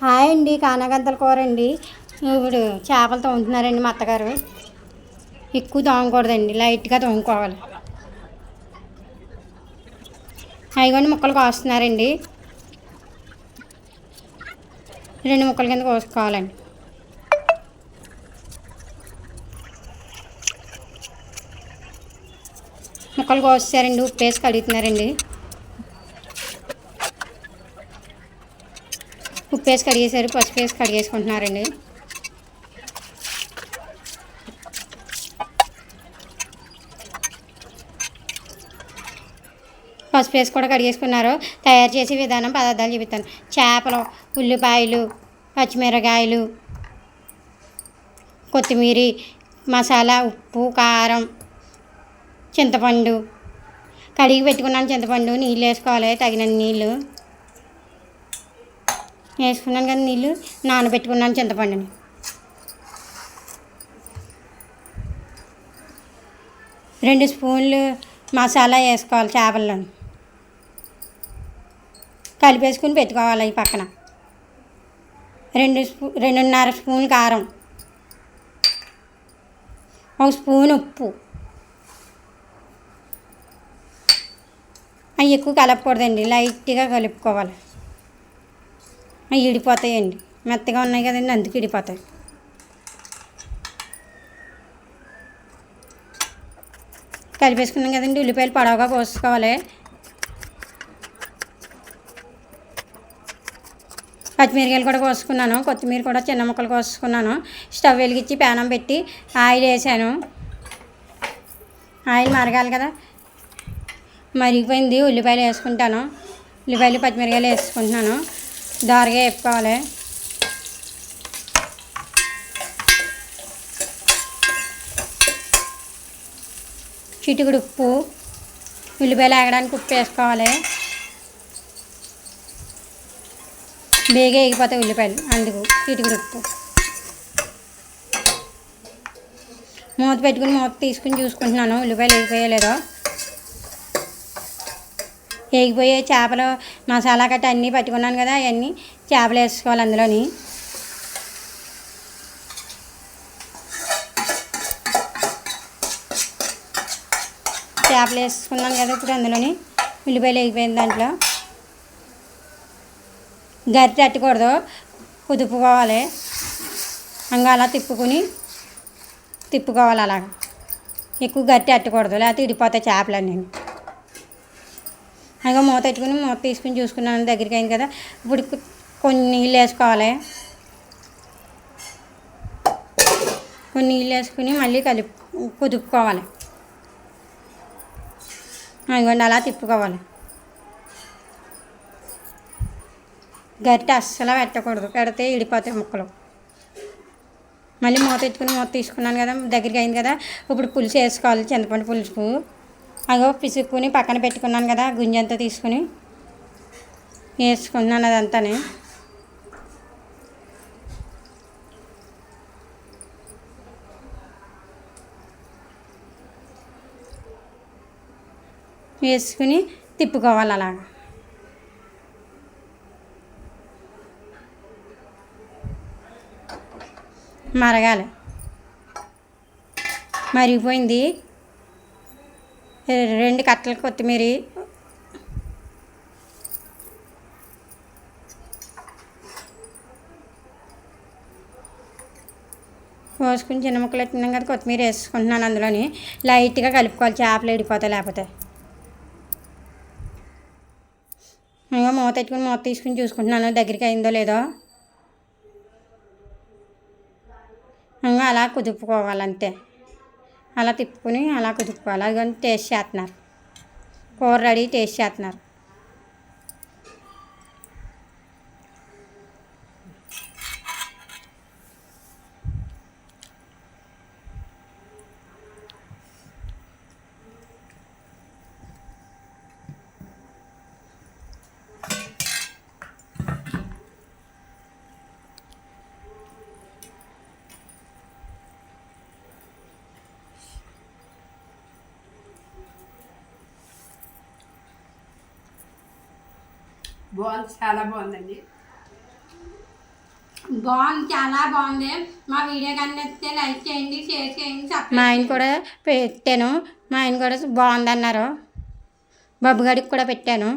Hi అండి కానగంతల కూర అండి. ఇప్పుడు చేపలు తోముతున్నారండి మా అత్తగారు. ఎక్కువ తోమకూడదండి లైట్గా తోముకోవాలి. అయిగోండి ముక్కలు కోస్తున్నారండి. రెండు ముక్కల కింద కోసుకోవాలండి. ముక్కలు కోసారండి ఉప్పు వేసి కడుగుతున్నారండి. పసుపు వేసి కడిగేశారు పసుపు వేసి కడిగేసుకుంటున్నారండి పసుపు వేసి కూడా కడిగేసుకున్నారు తయారు చేసే విధానం పదార్థాలు చూపిస్తాను. చేపలు ఉల్లిపాయలు పచ్చిమిరకాయలు కొత్తిమీర మసాలా ఉప్పు కారం చింతపండు. కడిగి పెట్టుకున్నాను చింతపండు నీళ్ళు వేసుకోవాలి తగినన్ని నీళ్ళు. వేసుకున్నాను కదా నీళ్ళు నానబెట్టుకున్నాను చింతపండుని. రెండు స్పూన్లు మసాలా వేసుకోవాలి చేపల్లో కలిపేసుకుని పెట్టుకోవాలి ఈ పక్కన. రెండు స్పూ రెండున్నర స్పూన్ కారం. ఒక స్పూన్ ఉప్పు. అవి ఎక్కువ కలపకూడదండి లైట్గా కలుపుకోవాలి. అవి ఇడిపోతాయండి. మెత్తగా ఉన్నాయి కదండి అందుకు ఇడిపోతాయి. కలిపేసుకున్నాం కదండి ఉల్లిపాయలు పొడవుగా కోసుకోవాలి. పచ్చిమిరకాయలు కూడా కోసుకున్నాను కొత్తిమీర కూడా చిన్న ముక్కలు కోసుకున్నాను. స్టవ్ వెలిగించి పేనం పెట్టి ఆయిల్ వేసాను. ఆయిల్ మరగాలి కదా. మరిగిపోయింది ఉల్లిపాయలు వేసుకుంటాను. ఉల్లిపాయలు పచ్చిమిరకాయలు వేసుకుంటున్నాను. దారిగా వేపుకోవాలి చిటికుడు ఉప్పు ఉల్లిపాయలు ఆగడానికి ఉప్పు వేసుకోవాలి. బేగా ఎగిపోతాయి ఉల్లిపాయలు అందుకు చిటికుడు ఉప్పు. మూత పెట్టుకుని మూత తీసుకుని చూసుకుంటున్నాను ఉల్లిపాయలు ఎగిపోయలేదో ఎగిపోయే చేపలు మసాలా గట్ట అన్నీ పట్టుకున్నాను కదా అవన్నీ చేపలు వేసుకోవాలి అందులోని. చేపలు వేసుకున్నాను కదా ఇప్పుడు అందులోని. ఉల్లిపాయలు వేగిపోయిన దాంట్లో. గరి తట్టకూడదు కుదుపుకోవాలి. ఇంకా అలా తిప్పుకుని తిప్పుకోవాలి అలా ఎక్కువ గట్టి అట్టకూడదు లేకపోతే ఇడిపోతాయి చేపలన్నీ. అలాగే మూత పెట్టుకుని మూత తీసుకుని చూసుకున్నాను దగ్గరికి అయింది కదా. ఇప్పుడు కొన్ని నీళ్ళు వేసుకోవాలి. కొన్ని నీళ్ళు వేసుకుని మళ్ళీ కలిపి కుదుపుకోవాలి. అదిగోండి అలా తిప్పుకోవాలి. గరిటె అస్సలు పెట్టకూడదు. పెడితే ఇడిపోతాయి ముక్కలు. మళ్ళీ మూత ఎత్తుకుని మూత తీసుకున్నాను కదా దగ్గరికి అయింది కదా. ఇప్పుడు పులుసు వేసుకోవాలి చింతపండు పులుసు అగో పిసుక్కుని పక్కన పెట్టుకున్నాను కదా గుంజంతా తీసుకుని. వేసుకున్నాను అదంతానే. వేసుకుని తిప్పుకోవాలి అలాగా. మరగాలి. మరిగిపోయింది. రెండు కట్టలు కొత్తిమీర. కోసుకుని చిన్న ముక్కలు ఎత్తున్నాం కదా కొత్తిమీర వేసుకుంటున్నాను అందులోని. లైట్గా కలుపుకోవాలి చేపలు ఎడిపోతాయి లేకపోతే. ఇంకా మూత పెట్టుకుని మూత తీసుకుని చూసుకుంటున్నాను దగ్గరికి అయిందో లేదో. ఇంకా అలా కుదుపుకోవాలి అంతే. అలా తిప్పుకొని అలా కుదుపుకోవాలి. అది కానీ టేస్ట్ చేస్తున్నారు. కూర రెడీ టేస్ట్ చేస్తున్నారు. బాగుంది చాలా బాగుందండి. బాగుంది చాలా బాగుంది. మా వీడియో కానీ నచ్చితే లైక్ చేయండి షేర్ చేయండి మా ఆయన కూడా పెట్టాను. మా ఆయన కూడా బాగుంది అన్నారు బాబుగాడికి కూడా పెట్టాను.